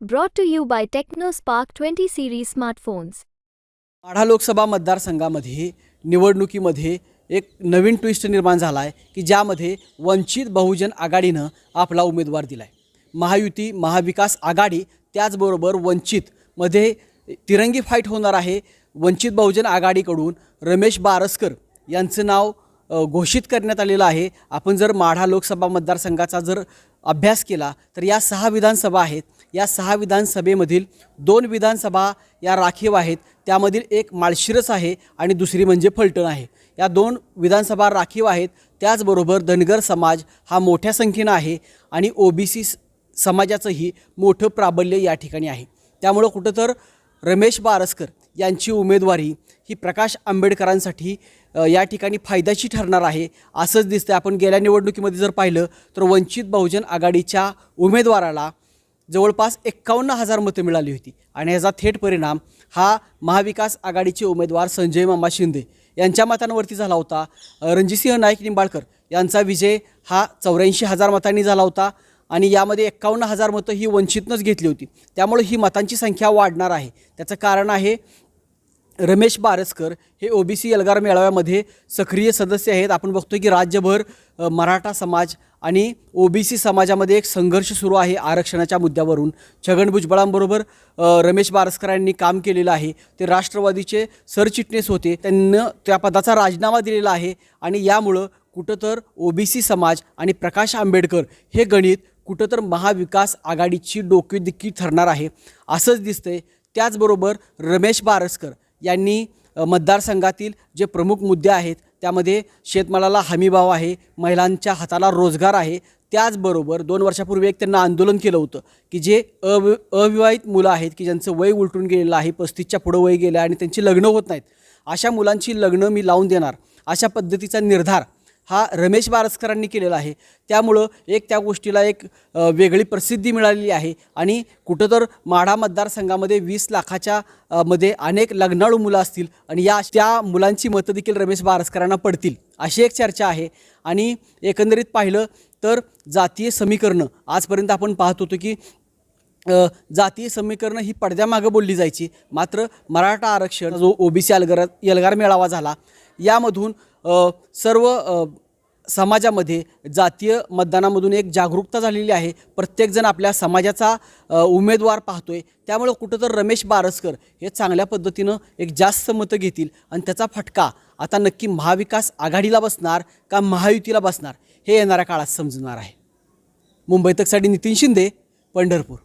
Brought to you by TechnoSpark 20 series smartphones. Madha Lok Sabha मतदारसंघामध्ये निवडणुकीमध्ये एक नवीन ट्विस्ट निर्माण झाला आहे की ज्यामध्ये वंचित बहुजन आघाडीनं आपला उमेदवार दिला आहे महायुती महाविकास आघाडी त्याचबरोबर वंचितमध्ये तिरंगी फाईट होणार आहे. वंचित बहुजन आघाडीकडून रमेश बारसकर यांचं नाव घोषित करण्यात आलेलं आहे. आपण जर माढा लोकसभा मतदारसंघाचा जर अभ्यास केला तर या सहा विधानसभा आहेत. या सहा विधानसभेमधील दोन विधानसभा या राखीव आहेत. त्यामधील एक माळशिरस आहे आणि दुसरी म्हणजे फलटण आहे. या दोन विधानसभा राखीव आहेत. त्याचबरोबर धनगर समाज हा मोठ्या संख्येनं आहे आणि ओ बी सी समाजाचंही मोठं प्राबल्य या ठिकाणी आहे. त्यामुळं कुठं तर रमेश बारसकर यांची उमेदवारी ही प्रकाश आंबेडकरांसाठी या ठिकाणी फायद्याची ठरणार आहे असंच दिसतं आपण गेल्या निवडणुकीमध्ये जर पाहिलं तर वंचित बहुजन आघाडीच्या उमेदवाराला जवळपास एक्कावन्न हजार मतं मिळाली होती. आणि याचा थेट परिणाम हा महाविकास आघाडीचे उमेदवार संजय मामा शिंदे यांच्या मतांवरती झाला होता. रणजितसिंह नाईक निंबाळकर यांचा विजय हा चौऱ्याऐंशी हजार मतांनी झाला होता. आणि यामध्ये एक्कावन्न हजार मतं ही वंचितनंच घेतली होती. त्यामुळे ही मतांची संख्या वाढणार आहे. त्याचं कारण आहे रमेश बारसकर हे ओ बी सी एल्गार मेळाव्यामध्ये सक्रिय सदस्य आहेत. आपण बघतो की राज्यभर मराठा समाज आणि ओ बी सी समाजामध्ये एक संघर्ष सुरू आहे आरक्षणाच्या मुद्द्यावरून. छगन भुजबळांबरोबर रमेश बारसकरांनी काम केलेलं आहे. ते राष्ट्रवादीचे सरचिटणीस होते. त्यांना त्या पदाचा राजीनामा दिलेला आहे आणि यामुळं कुठं तर ओ बी सी समाज आणि प्रकाश आंबेडकर हे गणित कुठं तर महाविकास आघाडीची डोकेदुखी ठरणार आहे. असंच दिसतंय. त्याचबरोबर रमेश बारसकर यांनी मतदारसंघातील जे प्रमुख मुद्दे आहेत त्यामध्ये शेतमालाला हमीभाव आहे महिलांच्या हाताला रोजगार आहे त्याचबरोबर दोन वर्षापूर्वी एक त्यांना आंदोलन केलं होतं की जे अवि अविवाहित मुलं आहेत की ज्यांचं वय उलटून गेलेलं आहे पस्तीसच्या पुढं वय गेलं आहे आणि त्यांची लग्न होत नाहीत अशा मुलांची लग्न मी लावून देणार अशा पद्धतीचा निर्धार हा रमेश बारसकरांनी केलेला आहे. त्यामुळं एक त्या गोष्टीला एक वेगळी प्रसिद्धी मिळालेली आहे. आणि कुठं तर माढा मतदारसंघामध्ये वीस लाखाच्या मध्ये अनेक लग्नाळू मुलं असतील आणि या त्या मुलांची मतं देखील रमेश बारसकरांना पडतील अशी एक चर्चा आहे. आणि एकंदरीत पाहिलं तर जातीय समीकरणं आजपर्यंत आपण पाहत होतो की जातीय समीकरणं ही पडद्यामागं बोलली जायची. मात्र मराठा आरक्षण जो O B C Algar Elgar मेळावा झाला यामधून सर्व समाजामध्ये जातीय मतदानामधून एक जागरूकता झालेली आहे. प्रत्येकजण आपल्या समाजाचा उमेदवार पाहतो आहे त्यामुळं कुठं तर रमेश बारसकर हे चांगल्या पद्धतीनं एक जास्त मतं घेतील आणि त्याचा फटका आता नक्की महाविकास आघाडीला बसणार का महायुतीला बसणार हे येणाऱ्या काळात समजणार आहे. मुंबई तकसाठी नितीन शिंदे पंढरपूर.